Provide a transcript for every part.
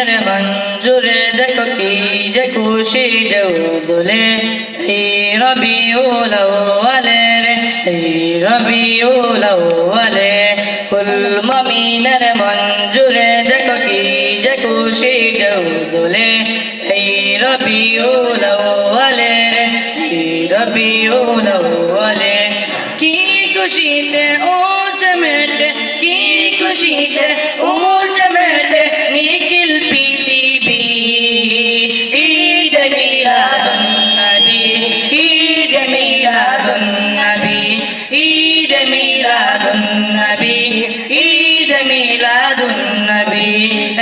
মমিনের মঞ্জুরে দেখো কি যে খুশি ঢেউ দোলে। এই রবিউল আউয়ালে রে এই রবিউল আউয়ালে। কুল মমিনের মঞ্জুরে দেখো কি যে খুশি ঢেউ দোলে। এই রবিউল আউয়ালে রে এই রবিউল আউয়ালে। কি খুশিতে ও চমেটে কি খুশিতে উমর মিলাদুন নবী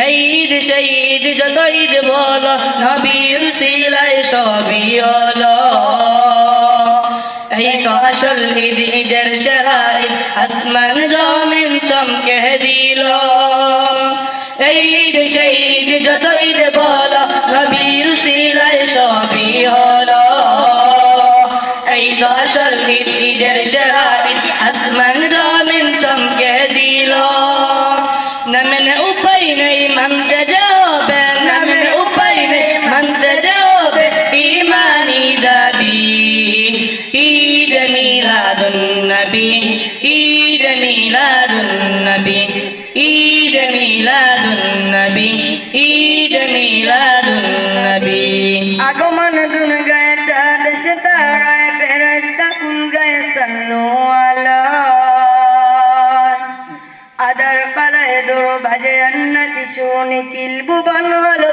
ঈদ, শহীদ যত ঈদ বলো, নবীর সিলায় সবই হলো। এই তো আসল ঈদ, ঈদের শরাইত আসমান জমিন চমকে দিল। ঈদ মিলাদুন নবী, ঈদ মিলাদুন নবী, ঈদ মিলাদুন নবী। আগমন দুন গায়ে চাঁদ সিতারায় ফেরেশতা কুল গায়ে আলাইহি। আদার পালায় দূর বাজে আন্নাতি শুনি কিল ভুবন হলো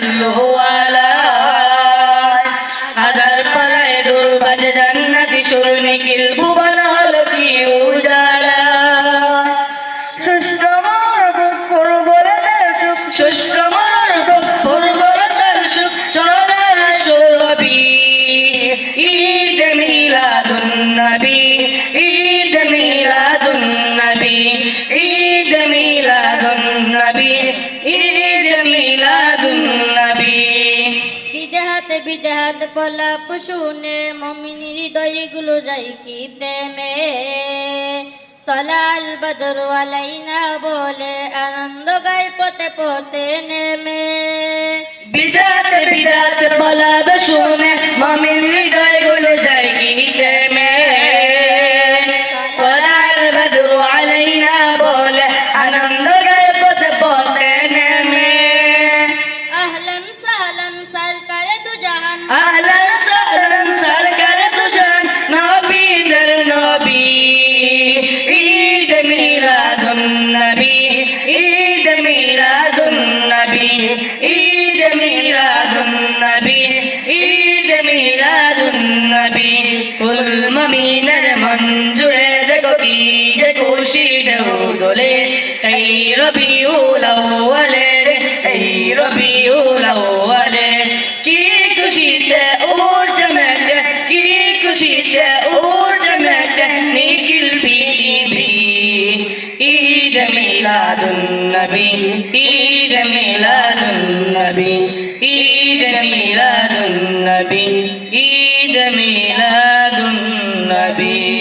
সাল্লু আলাইহি আদার পালায় দূর বাজে জান্নাতি সুর নিখিল ভুবন হলো কি উজালা। সুষ্ঠ মোর শুষ্ক মরর পূর্বরতার সুখ সুরবি ঈদ মিলাদুন নবী, ঈদ মিলাদুন নবী, ঈদ মিলাদুন নবী, ঈদ মিলাদুন বিদেহাতে পলাপ শুনে মমিনী হৃদয়গুলো যাই কি তেমে তলাল বদর আলাইনা বলে আনন্দ গাই পথে পথে নেমে। বিদাত বিদাত বলাবে শুনে মমিন হৃদয়গুলো যায় গীতে মে কলাল বদরু আলাইনা বলে আনন্দ গায়ে পথে পথে ঈদ মিলাদুন নবী, ঈদ মিলাদুন নবী। কুল মমিনের মঞ্জুরে দেখো, কি যে খুশি দোলে এই রবিউল আউয়ালে এই রবিউল আউয়ালে। কি খুশিতে ওর জমেটে কি খুশিতে ওর জমেটে নিখিল পৃথিবী ঈদ মিলাদুন নবী, ঈদ النبي عيد ميلاد النبي عيد ميلاد النبي